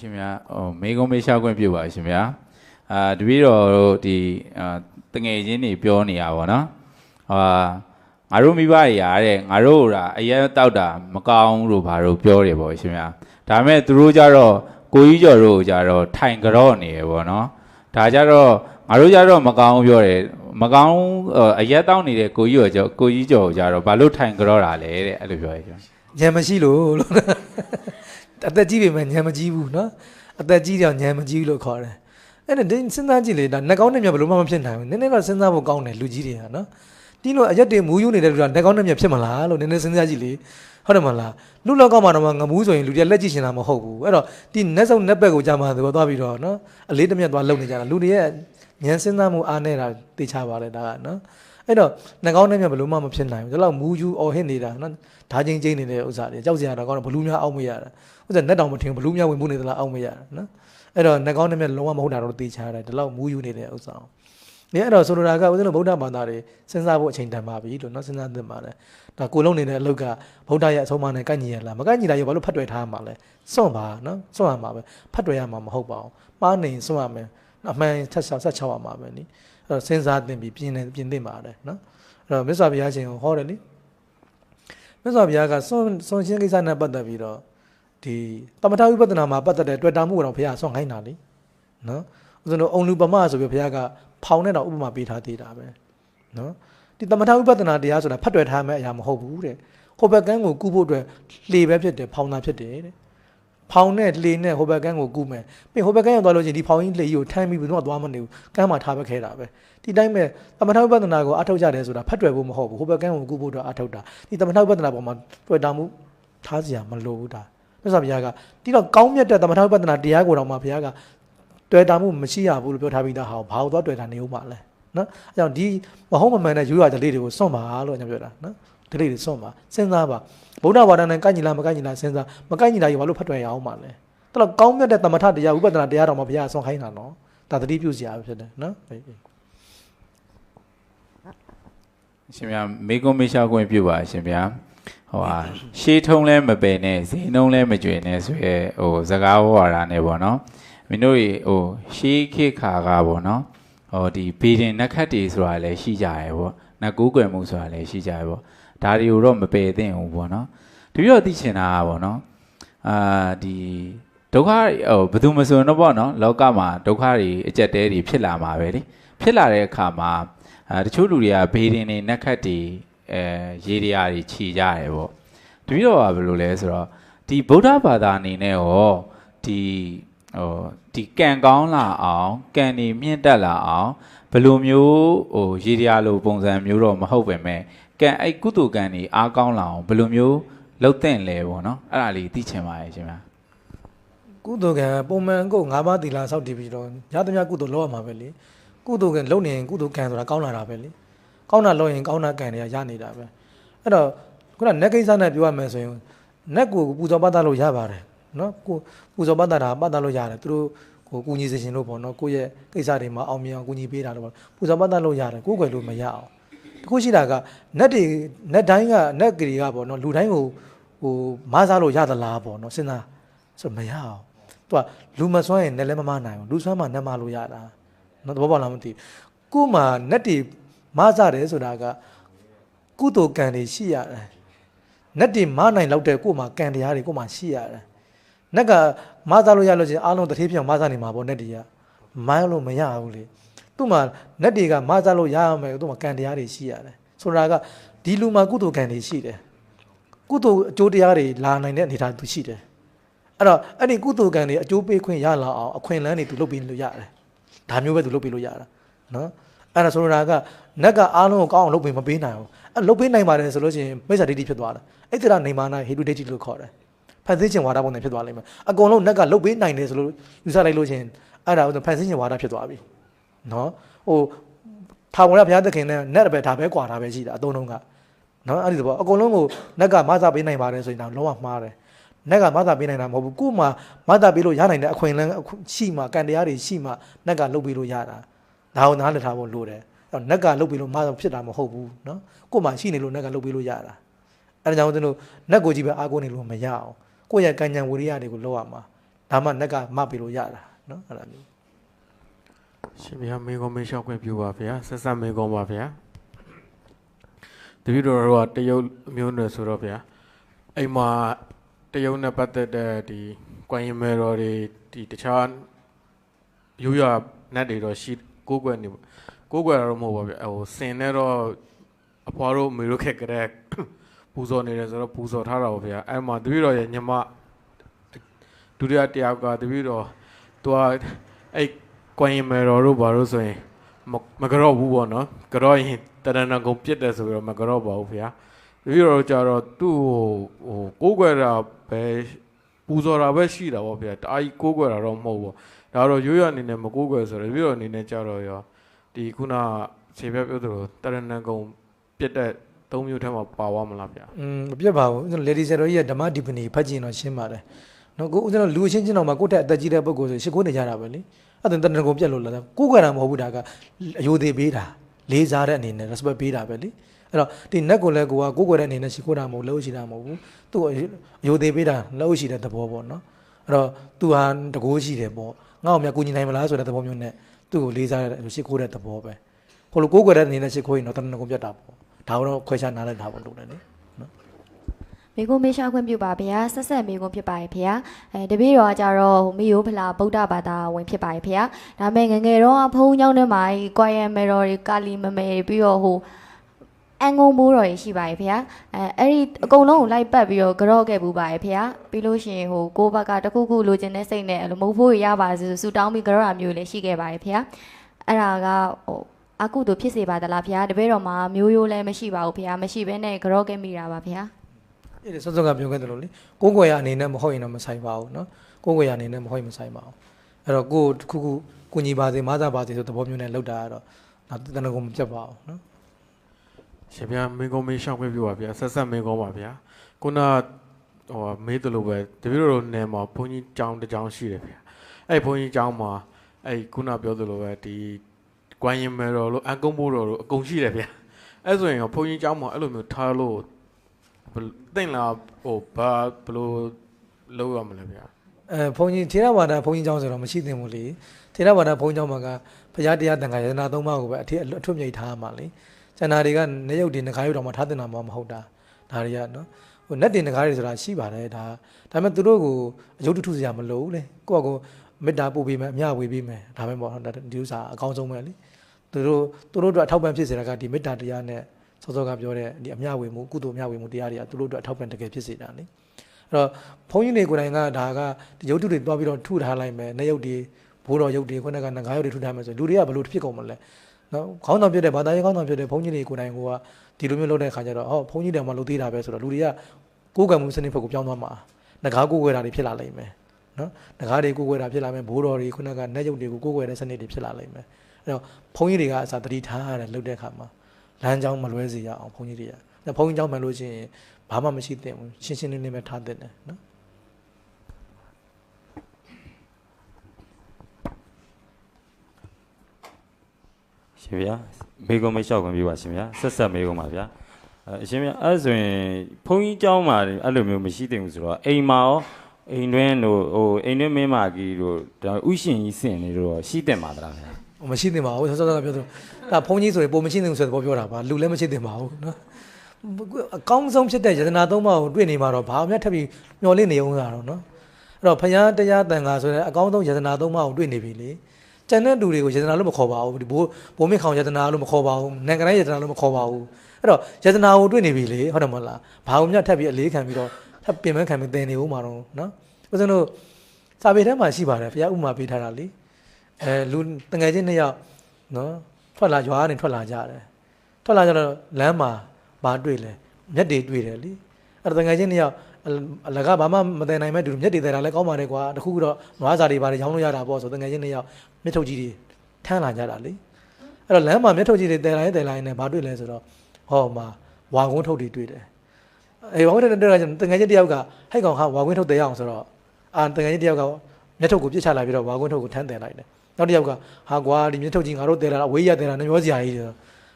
ရှင်ဗျာဟိုမေကုံးမေးရှာခွင့်ပြုပါရှင်ဗျာအာတပည့်တော်တို့ဒီအာတငယ်ချင်းတွေပြောနေရပါတော့ဟာငါတို့မိဘတွေရာတဲ့ငါတို့ကအရက်တောက်တာမကောင်းလို့ဘာလို့ပြောတယ်ပေါ့ရှင်ဗျာဒါပေမဲ့သူတို့ကြတော့ကိုကြီးကျော်တို့ကြတော့ထိုင်ကြော့နေရပေါ့နော်ဒါကြတော့ငါတို့ကြတော့မကောင်းပြောတယ်မကောင်းအရက်တောက်နေတဲ့ကိုကြီးကျော်ကိုကြီးကျော်ကြတော့ဘာလို့ထိုင်ကြော့တာလဲတဲ့အဲ့လိုပြောရရှင်ညံမရှိလို့လို့ အသက်ကြီးပေမဲ့ဉာဏ်မကြီးဘူးနော်အသက်ကြီးတော့ဉာဏ်မကြီးလို့ခေါ်တယ်အဲ့ဒါစဉ်းစားကြည့်လေဒါနှကောင်းနဲ့မြတ်ဘယ်လိုမှမဖြစ်နိုင်ဘူးနည်းနည်းတော့စဉ်းစားဖို့ကောင်းတယ်လူကြီးတွေကနော်ဒီလိုအရက်တွေမူးယူနေတဲ့လူကနှကောင်းနဲ့မြတ်ဖြစ်မလားလို့နည်းနည်းစဉ်းစားကြည့်လေဟုတ်တယ်မလားလူလောက်ကမှတော့ငမူးဆိုရင်လူတွေကလက်ကြည့်ရှင်တာမဟုတ်ဘူးအဲ့တော့ဒီနက်စုံနက်ဘက်ကိုကြာမှသူကသွားပြီးတော့နော်အလေးတမျက်သွားလုံနေကြတာလူတွေရဲ့ဉာဏ်စဉ်းစားမှုအားနေတာသိချပါလေဒါကနော် အဲ့တော့နှကောင်းနဲ့မြဘလို့မှမဖြစ်နိုင်ဘူးဒီလောက်မူးယူအော်ဟစ်နေတာနော်ဓာချင်းချင်းနေတဲ့ဥစ္စာတွေကြောက်စရာတော့ကောင်းတော့ဘလူးများအောက်မရတာဥစ္စာနဲ့တောင်မထင်ဘူးဘလူးများဝင်မှုနေသလားအောက်မရတာနော်အဲ့တော့နှကောင်းနဲ့မြလုံးဝမဟုတ်တာတော့သိချရတယ်ဒီလောက်မူးယူနေတဲ့ဥစ္စာ။ဒီအဲ့တော့ဆိုလိုတာကဦးဇင်းတို့ဗုဒ္ဓဘာသာတွေစဉ်းစားဖို့အချိန်တန်ပါပြီလို့နော်စဉ်းစားသင့်ပါတယ်။ဒါကိုလုံးနေတဲ့အလုပ်ကဗုဒ္ဓရဲ့အဆုံးအမနဲ့ကိုက်ညီရလားမကိုက်ညီတာရောဘာလို့ဖတ်တွယ်ထားမှာလဲ။စွန့်ပါနော်စွန့်ရမှာပဲဖတ်တွယ်ရမှာမဟုတ်ပါဘူး။မှားနေရင်စွန့်ရမယ်။အမှန်ဆက်ဆောက်ဆက်ချောက်ရမှာပဲနိ။ တော့စဉ်းစားသင့်ပြီးပြင်နေပြင်သင့်ပါတယ်နော်။အဲ့တော့မြတ်စွာဘုရားရှင်ဟောတယ်နိ။မြတ်စွာဘုရားကစွန့်စွန့်ရှင်းကိစ္စနဲ့ပတ်သက်ပြီးတော့ဒီတမထဝိပဿနာမှာပတ်သက်တဲ့တွေ့တာမှုကတော့ဘုရားဆွန့်ခိုင်းတာလေနော်ဦးဇင်းတို့အုံလူပမဆိုပြီးဘုရားကဖောင်နဲ့တော့ဥပမာပေးထားသေးတာပဲနော်ဒီတမထဝိပဿနာတရားဆိုတာဖတ်တွေ့ထားမယ့်အရာမဟုတ်ဘူးတဲ့ဟိုဘက်ကန်းကိုကူးဖို့အတွက်လှေပဲဖြစ်တယ်ဖောင်တာဖြစ်တယ်တဲ့ ဖောင်နဲ့လှေနဲ့ဟိုဘက်ကန်းကိုကူးမယ်ပြီးဟိုဘက်ကန်းရောက်သွားလို့ချင်းဒီဖောင်ကြီးလှေကြီးကိုထမ်းပြီးဘယ်တော့သွားမနေဘူးကန်းမှာထားပဲခဲတာပဲဒီတိုင်းပဲတမထဝိပဿနာကိုအထောက်ကြတယ်ဆိုတာဖတ်တွေ့ဖို့မဟုတ်ဘူးဟိုဘက်ကန်းကိုကူးဖို့အတွက်အထောက်တာဒီတမထဝိပဿနာပေါ်မှာတွေ့တာမှုထားစရာမလိုဘူးဒါမြတ်စွာဘုရားကဒီတော့ကောင်းမြတ်တဲ့သမထဝိပဿနာတရားကိုတော့မှဘုရားကတွေ့တာမှုမရှိရဘူးလို့ပြောထားပြီးသားဟာဘာလို့သွားတွေ့တာနေဦးမှာလဲနော်အဲကြောင့်ဒီမဟုတ်မမှန်တဲ့ယူရတဲ့လေးတွေကိုစွန့်ပါလို့ကျွန်တော်ပြောတာနော် ဒီလေးတွေစွန့်ပါစဉ်းစားပါဗုဒ္ဓဘာသာနဲ့ကိုက်ညီလားမကိုက်ညီလားစဉ်းစားမကိုက်ညီတာရောဘာလို့ဖတ်တွေ့ရအောင်မှာလဲဒါတော့ကောင်းမြတ်တဲ့သမထတရားဝိပဿနာတရားတော်မှာဘုရားဆွန့်ခိုင်းတာနော်ဒါတတိပြုစရာဖြစ်တယ်နော်ရှင်ဗျာမေကုံးမေးရှာခွင့်ပြုပါရှင်ဗျာဟိုဟာရှေးထုံးလဲမပယ်နဲ့ဈေးနှုံးလဲမကြွယ်နဲ့ဆိုရဲဟိုစကားဝါဒနဲ့ပေါ့နော်မင်းတို့ဟိုရှေးခေတ်ခါကပေါ့နော်ဟိုဒီဘေဒင်နက်ခတ်တွေဆိုတာလည်းရှိကြရပေါ့နတ်ကူးကွယ်မှုဆိုတာလည်းရှိကြရပေါ့ ဒါတွေကိုတော့မပယ်သင့်ဘူးပေါ့နော်တပြည့်တော့သိချင်တာပေါ့နော်အာဒီဒုက္ခဟိုဘယ်သူမဆိုတော့ပေါ့နော်လောကမှာဒုက္ခတွေအကြက်တဲတွေဖြစ်လာမှာပဲလေဖြစ်လာတဲ့အခါမှာအဲတချို့လူတွေကဘေးဒင်တွေနက်ခတ်တွေအဲရေတွေရာတွေခြီကြတယ်ပေါ့တပည့်တော်ကဘယ်လိုလဲဆိုတော့ဒီဗုဒ္ဓဘာသာအနေနဲ့ရောဒီဟိုဒီကံကောင်းလာအောင်ကံတွေမြင့်တက်လာအောင် ဘယ်လိုမျိုးဟိုရေတွေရာလိုပုံစံမျိုးတော့မဟုတ်ပဲမဲ့ကံအဲ့ကုသိုလ်ကံတွေအားကောင်းလာအောင်ဘယ်လိုမျိုးလုပ်တဲ့လဲပေါ့နော်အဲ့ဒါလေးသိချင်ပါရဲ့ရှင်ဗျာကုသိုလ်ကံပုံမှန်ကို၅ပါးသီလစောင့်တည်ပြီးတော့ရသမျှကုသိုလ်လုပ်ရမှာပဲလေကုသိုလ်ကံလုပ်နေရင်ကုသိုလ်ကံဆိုတာကောင်းလာတာပဲလေကောင်းတာလုပ်ရင်ကောင်းတာကံတွေကရနေတာပဲအဲ့တော့ခုနနက်ကိစ္စနဲ့ပြောရမယ်ဆိုရင်နက်ကိုပူဇော်ပတ်သက်လို့ရပါတယ်နော်ကိုပူဇော်ပတ်သက်တာပတ်သက်လို့ရတယ်သူတို့ ကိုကူညီစေရှင်လို့ပေါ့နော်ကိုယ့်ရဲ့ကိစ္စတွေမှာအောင်မြင်အောင်ကူညီပေးတာလို့ပေါ့ပူဇော်ပတ်သက်လို့ရတယ်ကိုယ်ွယ်လို့မရအောင်တခုရှိတာကနက်တွေနက်တိုင်းကနက်ကလေးကပေါ့နော်လူတိုင်းကိုဟိုမစားလို့ရသလားပေါ့နော်စဉ်းစားဆိုမရအောင်သူကလူမစွမ်းရင်နဲ့လည်းမမနိုင်ဘူးလူစွမ်းမှနဲ့မလို့ရတာနော်သဘောပေါက်လားမသိဘူးကို့မှာနက်တွေမစားတယ်ဆိုတာကကုသိုလ်ကံတွေရှိရတယ်နက်တွေမနိုင်လောက်တဲ့ကို့မှာကံတရားတွေကို့မှာရှိရတယ် နက်ကမစားလို့ရလို့ချင်းအားလုံးတထေးပြောင်မစားနေမှာပေါ့နက်တွေကမိုင်းလို့မရဘူးလေသူ့မှာနက်တွေကမစားလို့ရရမယ်သူ့မှာကံတရားတွေရှိရတယ်ဆိုတာကဒီလူမှာကုသိုလ်ကံတွေရှိတယ်ကုသိုလ်အကျိုးတရားတွေလာနိုင်တဲ့အနေအထားသူရှိတယ်အဲ့တော့အဲ့ဒီကုသိုလ်ကံတွေအကျိုးပေးခွင့်ရလာအောင်အခွင့်အလမ်းတွေသူလုပ်ပေးလို့ရတယ်ဒါမျိုးပဲသူလုပ်ပေးလို့ရတာနော်အဲ့ဒါဆိုတာကနက်ကအားလုံးကိုကောင်းအောင်လုပ်ပေးမပေးနိုင်ဘူးအဲ့လုပ်ပေးနိုင်ပါတယ်ဆိုလို့ရှိရင်မိစ္ဆာဒိဋ္ဌိဖြစ်သွားတာအဲ့ဒါနေမာနာဟေတုဒိဋ္ဌိလို့ခေါ်တယ် ဖန်ဆင်းခြင်းဝါဒပုံနဲ့ဖြစ်သွားလိမ့်မယ်အကုန်လုံးနက်ကလုတ်ပေးနိုင်တယ်ဆိုလို့ယူဆလိုက်လို့ချင်းအဲ့ဒါဖန်ဆင်းခြင်းဝါဒဖြစ်သွားပြီနော်ဟိုထာဝရဘုရားသခင်နဲ့နက်ပဲဒါပဲကွာတာပဲရှိတာအတုံးလုံးကနော်အဲ့ဒီတော့အကုန်လုံးကိုနက်ကမဆပေးနိုင်ပါတယ်ဆိုရင်တော့လုံးဝမှားတယ်နက်ကမဆပေးနိုင်တာမဟုတ်ဘူးကို့မှာမဆပေးလို့ရနိုင်တဲ့အခွင့်အလမ်းရှိမှကံတရားတွေရှိမှနက်ကလုတ်ပေးလို့ရတာဒါကိုနားလည်ထားဖို့လိုတယ်အဲ့နက်ကလုတ်ပေးလို့မဆဖြစ်တာမဟုတ်ဘူးနော်ကို့မှာရှိနေလို့နက်ကလုတ်ပေးလို့ရတာအဲ့ဒါကြောင့်ကျွန်တော်နက်ကိုကြည့်ပဲအားကိုးနေလို့မရအောင် ကိုယ့်ရဲ့ကံဉဏ်ဝိရိယတွေကိုလောက်ရမှာဒါမှနက်ကမပေးလို့ရတာနော်အဲ့ဒါမျိုးရှင်ဘုရားမေကုံမေလျှောက်ခွင့်ပြုပါဗျာဆက်ဆက်မေကုံပါဗျာတပည့်တော်တို့ကတရုတ်မျိုးနွယ်ဆိုတော့ဗျာအိမ်မှာတရုတ်နဲ့ပတ်သက်တဲ့ဒီကွန်ရင်မဲတော်တွေဒီတခြားရိုးရနတ်တွေတော့ရှိကိုးကွယ်နေကိုးကွယ်တာတော့မဟုတ်ပါဗျာဟိုစင်နဲ့တော့အဖွားတို့မေတို့ခက်ကတဲ့ ပူဇော်နေတယ်ဆိုတော့ပူဇော်ထားတာပါဗျာအဲ့မှာတပည့်တော်ရဲ့ညီမဒုတိယတယောက်ကတပည့်တော်သူကအဲ့ကွန်ရင်မယ်တော်တို့ဘာလို့ဆိုရင်မမကြော့ဘူးပေါ့နော်ကြော့ရင်တရဏဂုံပြစ်တယ်ဆိုပြီးတော့မကြော့ပါဘူးဗျာတပည့်တော်ကြတော့သူ့ဟိုကိုးကွယ်တာပဲပူဇော်တာပဲရှိတာပေါ့ဗျာတအားကြီးကိုးကွယ်တာတော့မဟုတ်ဘူးဒါတော့ရိုးရအနေနဲ့မကိုးကွယ်ဆိုတော့တပည့်တော်အနေနဲ့ကြတော့ရောဒီခုနခြေပြပြောသလိုတရဏဂုံပြစ်တဲ့ သုံးမျိုးထဲမှာပါဝါမလားဗျာอืมမပြတ်ပါဘူးဦးဇင်းလေဒီဆယ်တော်ကြီးကဓမ္မဒီပနီဖတ်ကြည့်ရင်တော့ရှင်းပါတယ်နော်ကိုဦးဇင်းတို့လူချင်းချင်းတော့မှကိုယ့်ထက်အသက်ကြီးတဲ့ပုဂ္ဂိုလ်ဆိုရှစ်ခိုးနေကြတာပဲလေအဲ့ဒါတဏ္ဍကုံပြက်လို့လာတာကိုယ်ကတာမဟုတ်ဘူးဒါကအယိုသေးပေးတာလေးစားတဲ့အနေနဲ့ respect ပေးတာပဲလေအဲ့တော့ဒီနတ်ကိုလည်းကိုကကိုယ်ကိုယ်တဲ့အနေနဲ့ရှစ်ခိုးတာမဟုတ်လို့ရှိတာမဟုတ်ဘူးသူ့အယိုသေးပေးတာလို့ရှိတဲ့သဘောပေါ့နော်အဲ့တော့ तू ဟာတကိုးရှိတယ်ပေါ့ငါ့အောင်မြကူညီနိုင်မလားဆိုတဲ့သဘောမျိုးနဲ့သူ့ကိုလေးစားတဲ့ရှစ်ခိုးတဲ့သဘောပဲဟိုလိုကိုယ်ကိုယ်တဲ့အနေနဲ့ရှစ်ခိုးရင်တော့တဏ္ဍကုံပြက်တာပေါ့ ဒါတော့ခွဲခြားနားလည်တာပေါ့လို့လည်းလေမိကုံမေရှာခွင့်ပြုပါဗျာဆက်ဆက်မိကုံဖြစ်ပါရဲ့ဗျာအဲတပည့်တော်ကကြတော့ဟိုမိယိုဖလာဗုဒ္ဓဘာသာဝင်ဖြစ်ပါရဲ့ဗျာဒါပေမဲ့ငယ်ငယ်တော့ဘုန်းကြီးကျောင်းထဲမှာကွာရမဲတော်တွေကာလီမမဲပြီးတော့ဟိုအန်ငုံမိုးတော်တွေရှိပါရဲ့ဗျာအဲအဲ့ဒီအကုန်လုံးကိုလိုက်ပတ်ပြီးတော့ကြော့ခဲ့ပူပါရဲ့ဗျာပြီးလို့ရှိရင်ဟိုကိုယ့်ဘက်ကတခုခုလိုချင်တဲ့စိတ်နဲ့အဲ့လိုမဟုတ်ဖို့ရပါစေဆူတောင်းပြီးကြော့တာမျိုးလည်းရှိခဲ့ပါရဲ့ဗျာအဲ့ဒါကဟို အကုသို့ဖြစ်စေပါသလားဗျာတပည့်တော်မှာမျိုးရိုးလည်းမရှိပါဘူးဗျာမရှိဘဲနဲ့ကြော့ခဲ့မိတာပါဗျာ အဲ့ဒီစောစောကပြောခဲ့တယ်လို့လေကိုယ်ကွယ်ရအနေနဲ့မဟုတ်ရင်တော့မဆိုင်ပါဘူးเนาะကိုယ်ကွယ်ရအနေနဲ့မဟုတ်ရင်မဆိုင်ပါဘူးအဲ့တော့ကိုယ်တစ်ခုခုကုညီပါစေမဆပါစေဆိုသဘောမျိုးနဲ့လောက်တာကတော့ဒါတဏ္ဍကုံမပြတ်ပါဘူးเนาะ ရှင်ဗျာမေကုံမေလျှောက်ခွင့်ပြုပါဗျာဆက်ဆက်မေကုံပါဗျာခုနဟိုမေးတယ်လို့ပဲတပည့်တော်နယ်မှာဘုန်းကြီးကျောင်းတစ်ကျောင်းရှိတယ်ဗျာအဲ့ဘုန်းကြီးကျောင်းမှာအဲ့ခုနပြောသလိုပဲဒီ ကွမ်ရင်မဲတော်လို့အန်ကုံဘိုးတော်လို့အကုန်ရှိတယ်ဗျာအဲ့ဆိုရင်ရောဘုန်းကြီးကျောင်းမှာအဲ့လိုမျိုးထားလို့ဘယ်သိမ့်လားဟိုဘာဘယ်လိုလုပ်ရမလဲဗျာအဲဘုန်းကြီးထေရဝါဒဘုန်းကြီးကျောင်းဆိုတော့မရှိသင့်ဘူးလေထေရဝါဒဘုန်းကြီးကျောင်းမှာကဘုရားတရားတန်ခါယတနာသုံးပါးကိုပဲအထက်အထွတ်မြိတ်ထားရမှာလေကျန်တာတွေကနေရုပ်တွေနှခါရုပ်တော်မှာထားတင်တာမှမဟုတ်တာဒါတွေကနော်ဟိုနတ်တင်နှခါတွေဆိုတာရှိပါတယ်ဒါဒါပေမဲ့သူတို့ကိုအယုတ်တထုစရာမလိုဘူးလေကိုယ့်အကို မေတ္တာပို့ပေးမယ်အမျှဝေပေးမယ်ဒါပဲပေါ့နော်ဒါဒီဥစ္စာအကောင်းဆုံးပဲလေသူတို့သူတို့အတွက်အထောက်ပံ့ဖြစ်စေတာကဒီမေတ္တာတရားနဲ့စောစောကပြောတဲ့ဒီအမျှဝေမှုကုသိုလ်အမျှဝေမှုတရားတွေကသူတို့အတွက်အထောက်ပံ့တကယ်ဖြစ်စေတာလေအဲ့တော့ဘုန်းကြီးတွေကိုယ်တိုင်ကဒါကဒီရုပ်တုတွေတွားပြီးတော့ထုထားလိုက်မယ်။နေရုပ်တွေဘိုးတော်ရုပ်တွေခုနကငကားရုပ်တွေထုထားမယ်ဆိုလူတွေကဘယ်လိုဖြစ်ကုန်မလဲ။နော်ခေါင်းဆောင်ပြတဲ့ဘာသာရေးခေါင်းဆောင်ပြတဲ့ဘုန်းကြီးတွေကိုယ်တိုင်ကဒီလိုမျိုးလုပ်တဲ့ခါကျတော့ဟောဘုန်းကြီးတွေမှလုပ်သေးတာပဲဆိုတော့လူတွေကကိုယ်ကံမှုစနစ်ဘက်ကိုပြောင်းသွားမှာ။ငကားကိုယ်ွယ်တာတွေဖြစ်လာလိမ့်မယ်။ နော်ငကားတွေကိုကိုွယ်တာဖြစ်လာမယ်ဘိုးတော်တွေခုနကနတ်ရုပ်တွေကိုကိုကိုွယ်တဲ့စနစ်တွေဖြစ်လာလိမ့်မယ်အဲ့တော့ဘုန်းကြီးတွေကအစားတတိထားရတယ်လှုပ်တဲ့အခါမှာလမ်းကြောင်းမလွဲစေရအောင်ဘုန်းကြီးတွေကဒါဘုန်းကြီးကြောင်းမှန်လို့ရှိရင်ဘာမှမရှိသင့်ဘူးရှင်းရှင်းလင်းလင်းပဲထားသင့်တယ်နော်ရှင်ဗျာမိကုံမလျှောက်ခွင့်ပြုပါရှင်ဗျာဆက်ဆက်မိကုံပါဗျာအရှင်ဗျာအဲ့ဆိုရင်ဘုန်းကြီးကြောင်းမှာအဲ့လိုမျိုးမရှိသင့်ဘူးဆိုတော့အိမ်မှာရော အိမ်တွင်းတို့ဟိုအိမ်တွင်းမင်းမကြီးတို့ဒါဥရှင်ကြီးစင်နေတို့ရောရှိတဲ့မှာသလားဗျာဟိုမရှိသင့်ပါဘူးဆောစောစောကပြောသလိုဒါဘုန်းကြီးဆိုရင်ပုံမရှိသင့်ဘူးဆိုတဲ့ဘောပြောတာပါလူလည်းမရှိသင့်ပါဘူးနော်အကောင်းဆုံးဖြစ်တဲ့ယတနာသုံးပါးကိုတွေ့နေမှာတော့ဘာမှထပ်ပြီးမျောလင့်နေအောင်တာတော့နော်အဲ့တော့ဖယားတရားတန်ခါဆိုတဲ့အကောင်းဆုံးယတနာသုံးပါးကိုတွေ့နေပြီလေကျန်တဲ့လူတွေကိုယတနာလို့မခေါ်ပါဘူးဒီဘိုးဘိုးမင်းခေါင်ယတနာလို့မခေါ်ပါဘူးနိုင်ငံတိုင်းယတနာလို့မခေါ်ပါဘူးအဲ့တော့ယတနာကိုတွေ့နေပြီလေဟုတ်တယ်မဟုတ်လားဘာလို့မြတ်ထပ်ပြီးအလေးခံပြီးတော့ ထပ်ပြင်ပန်းခံပြီးသင်နေဦးမှာတော့နော်ဦးဇင်းတို့စာပေထဲမှာရှိပါတယ်ဖယားဥမာပေးထားတာလေအဲလူတငယ်ချင်းနှစ်ယောက်နော်ထွက်လာရွာကနေထွက်လာကြတယ်ထွက်လာကြတော့လမ်းမှာဘာတွေ့လဲမျက်တွေတွေ့တယ်လीအဲ့တော့တငယ်ချင်းနှစ်ယောက်အအလကဘာမှမတည်နိုင်မဲ့တူမျက်တွေသေးတာလည်းကောင်းပါတယ်ကွာတခုခုတော့နွားစာတွေပါတယ်ရောင်းလို့ရတာပေါ့ဆိုတငယ်ချင်းနှစ်ယောက်မျက်ထုတ်ကြီးတွေထမ်းလာကြတာလीအဲ့တော့လမ်းမှာမျက်ထုတ်ကြီးတွေတည်လာရင်တည်လာရင်လည်းဘာတွေ့လဲဆိုတော့ဟောမှာဝါကုန်းထုတ်တွေတွေ့တယ် အေးဝါကုန်းထုတ်တွေတွေ့တာကျတငယ်ချင်းတစ်ယောက်ကဟဲ့ကောင်ဟာဝါကုန်းထုတ်တည်ရအောင်ဆိုတော့အာတငယ်ချင်းတစ်ယောက်ကမျက်ထုတ်ကိုပြစ်ချလိုက်ပြီးတော့ဝါကုန်းထုတ်ကိုထမ်းတယ်လိုက်တယ်နောက်တစ်ယောက်ကဟာကွာဒီမျက်ထုတ်ကြီးငါတို့တဲလာတာဝေးရတဲလာနှမျောစရာကြီးတယ်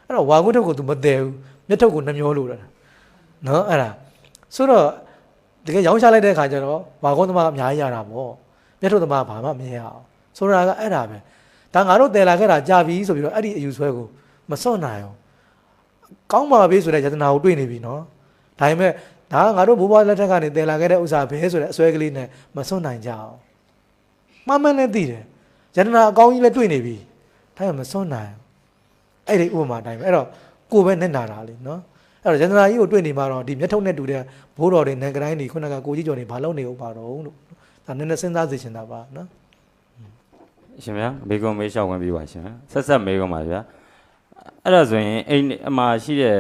အဲ့တော့ဝါကွန်းထုတ်ကို तू မတဲဘူးမျက်ထုတ်ကိုနှမျောလို့တာနော်အဲ့ဒါဆိုတော့တကယ်ရောင်းချလိုက်တဲ့ခါကျတော့ဝါကွန်းသမားအများကြီးရတာပေါ့မျက်ထုတ်သမားဘာမှမမြင်ရအောင်ဆိုတာကအဲ့ဒါပဲဒါငါတို့တည်လာခဲ့တာကြာပြီဆိုပြီးတော့အဲ့ဒီအယူဆွဲကိုမစွန့်နိုင်အောင်ကောင်းပါပြီဆိုတဲ့ယတနာကိုတွေ့နေပြီနော် ဒါပေမဲ့ဒါကငါတို့ဘိုးဘွားလက်ထက်ကနေတည်လာခဲ့တဲ့ဥစ္စာပဲဆိုတဲ့အစွဲကလေးနဲ့မစွန့်နိုင်ကြအောင်မှန်မှန်လည်းသိတယ်ယတနာအကောင်းကြီးလည်းတွေ့နေပြီဒါပေမဲ့မစွန့်နိုင်အဲ့ဒီဥပမာတိုင်းပဲအဲ့တော့ကိုယ်ပဲနဲ့နာတာလေနော်အဲ့တော့ယတနာကြီးကိုတွေ့နေမှာတော့ဒီမျက်ထုတ်နဲ့တူတဲ့ဘိုးတော်တွေနန်ကတိုင်းတွေခုနကကိုကြီးကျော်တွေဘာလုပ်နေဥပါတော့လို့ဒါနည်းနည်းစဉ်းစားစေချင်တာပါနော်ရှင်ဗျာမေကွန်မေးလျှောက်ဝင်ပြပါရှင်ဗျာဆက်ဆက်မေးကွန်ပါဗျာအဲ့ဒါဆိုရင်အိမ်အမှာရှိတဲ့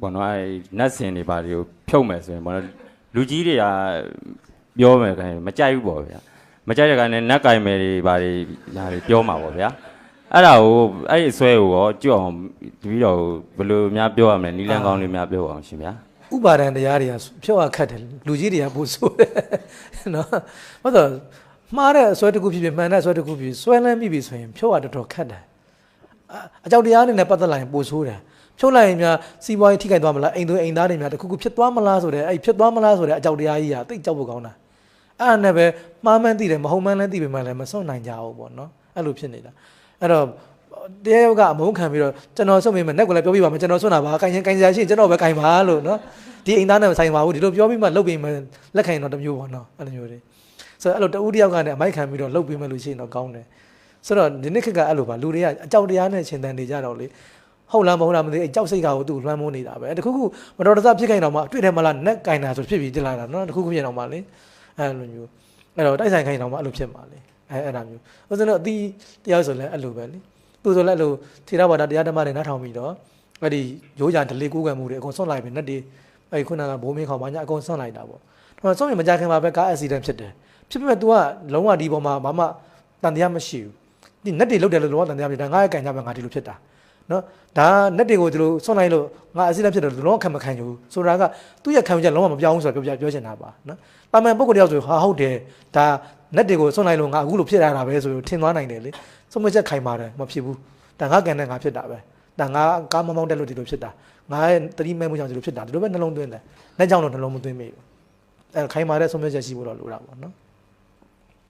ဘောနော်အဲ့နတ်စင်တွေဘာတွေကိုဖြုတ်မယ်ဆိုရင်ဘောနော်လူကြီးတွေကပြောမယ်ခိုင်းမကြိုက်ဘူးပေါ့ဗျာမကြိုက်တဲ့ကနေနတ်ကင်မယ်တွေဘာတွေညာတွေပြောမှာပေါ့ဗျာအဲ့ဒါကိုအဲ့ဒီအစွဲကိုရောကြွအောင်တပီတော့ဘယ်လိုများပြောရမလဲနီလန်းကောင်းလေးများပြောအောင်ရှင်ဗျာဥပါဒံတရားတွေကဖြုတ်ရခတ်တယ်လူကြီးတွေကပို့ဆိုးတယ်နော်ဟုတ်တော့မှားတဲ့အစွဲတစ်ခုဖြစ်ဖြစ်မှန်တဲ့အစွဲတစ်ခုဖြစ်ဖြစ်စွဲလန်းမိပြီဆိုရင်ဖြုတ်ရတော်တော်ခတ်တယ်အအကြောက်တရားနဲ့လည်းပတ်သက်လာရင်ပို့ဆိုးတယ် ဖြုတ်လိုက်ရင်များစီးပွားရေးထိခိုက်သွားမလားအိမ်သွင်းအိမ်သားတွေများတစ်ခုခုဖြစ်သွားမလားဆိုတဲ့အဲ့ဖြစ်သွားမလားဆိုတဲ့အကြောက်တရားကြီးကတိတ်ကြောက်ဖို့ကောင်းတာအဲ့ဒါနဲ့ပဲမှားမှန်းသိတယ်မဟုတ်မှန်းလည်းသိပေမဲ့လည်းမစွန့်နိုင်ကြဘူးပေါ့နော်အဲ့လိုဖြစ်နေတာအဲ့တော့တရားယောက်ကအမုန်းခံပြီးတော့ကျွန်တော်စွန့်မိမယ်နဲ့ကလည်းပြောပြပါမယ်ကျွန်တော်စွန့်တာပါကိုင်ရင်ကိုင်စရာရှိရင်ကျွန်တော်ပဲကိုင်ပါလို့နော်ဒီအိမ်သားနဲ့မဆိုင်ပါဘူးဒီလိုပြောပြီးမှလုတ်ပြီးမှလက်ခံရင်တော့တစ်မျိုးပေါ့နော်အဲ့လိုမျိုးတွေဆိုတော့အဲ့လိုတဦးတစ်ယောက်ကလည်းအမိုက်ခံပြီးတော့လုတ်ပြီးမှလို့ရှိရင်တော့ကောင်းတယ်ဆိုတော့ဒီနေ့ခေတ်ကအဲ့လိုပါလူတွေကအကြောက်တရားနဲ့ရှင်တန်နေကြတော့လေ ဟုတ်လားမဟုတ်လားမသိအဲ့ကြောက်စိတ်ကကိုသူ့လွှမ်းမိုးနေတာပဲတခုခုမတော်တဆဖြစ်ခိုင်းတော့မှတွေ့တယ်မလားနက်ကင်တာဆိုဖြစ်ပြီးတင်လာတာနော်တခုခုဖြစ်တော့မှလေအဲ့လိုမျိုးအဲ့တော့တိုက်ဆိုင်ခိုင်းတော့မှအဲ့လိုဖြစ်မှာလေအဲ့အဲ့ဒါမျိုးဥစဉ်တော့အတီးတရားဆိုလဲအဲ့လိုပဲလေသူဆိုလဲအဲ့လိုထေရဘာသာတရားဓမ္မတွေနားထောင်ပြီးတော့အဲ့ဒီရိုးကြံဒလေးကိုးကွယ်မှုတွေအကုန်ဆွန့်လိုက်ပြီနတ်တွေအဲ့ဒီခုနကဘိုးမင်းခေါင်ဘာညာအကုန်ဆွန့်လိုက်တာပေါ့။ဒါဆိုရင်မကြခင်မှာပဲကားအက်ဆီဒန့်ဖြစ်တယ်။ဖြစ်ပေမဲ့ तू ကလုံးဝဒီပေါ်မှာဘာမှတန်တရားမရှိဘူး။ဒီနက်တွေလုတ်တယ်လို့လုံးဝတန်တရားမရှိဒါငါရဲ့ကံကြပဲငါဒီလိုဖြစ်တာ။ နော်ဒါနက်တွေကိုဒီလိုဆွန့်လိုက်လို့ငါအက်ဆီဒန့်ဖြစ်တယ်လို့လုံးဝခံမခံဘူး။ဆိုတာကသူ့ရဲ့ခံယူချက်လုံးဝမပြောင်းဘူးဆိုတော့ပြောပြပြောချင်တာပါနော်။တာမန်ပုဂ္ဂိုလ်တယောက်ဆိုဟာဟုတ်တယ်ဒါနက်တွေကိုဆွန့်လိုက်လို့ငါအခုလိုဖြစ်ရတာပဲဆိုလို့ထင်သွားနိုင်တယ်လေ။ဆုံးမချက်ခိုင်ပါတယ်မဖြစ်ဘူး။ဒါငါကံနဲ့ငါဖြစ်တာပဲ။ဒါငါကားမမောင်းတက်လို့ဒီလိုဖြစ်တာ။ငါရဲ့တတိမဲမှုကြောင့်ဒီလိုဖြစ်တာဒီလိုပဲနှလုံးသွင်းတယ်။လက်ကြောင့်တော့နှလုံးမသွင်းမိဘူးအဲခိုင်မာတဲ့ဆုံးဖြတ်ချက်ရှိဖို့တော့လိုတာပေါ့နော်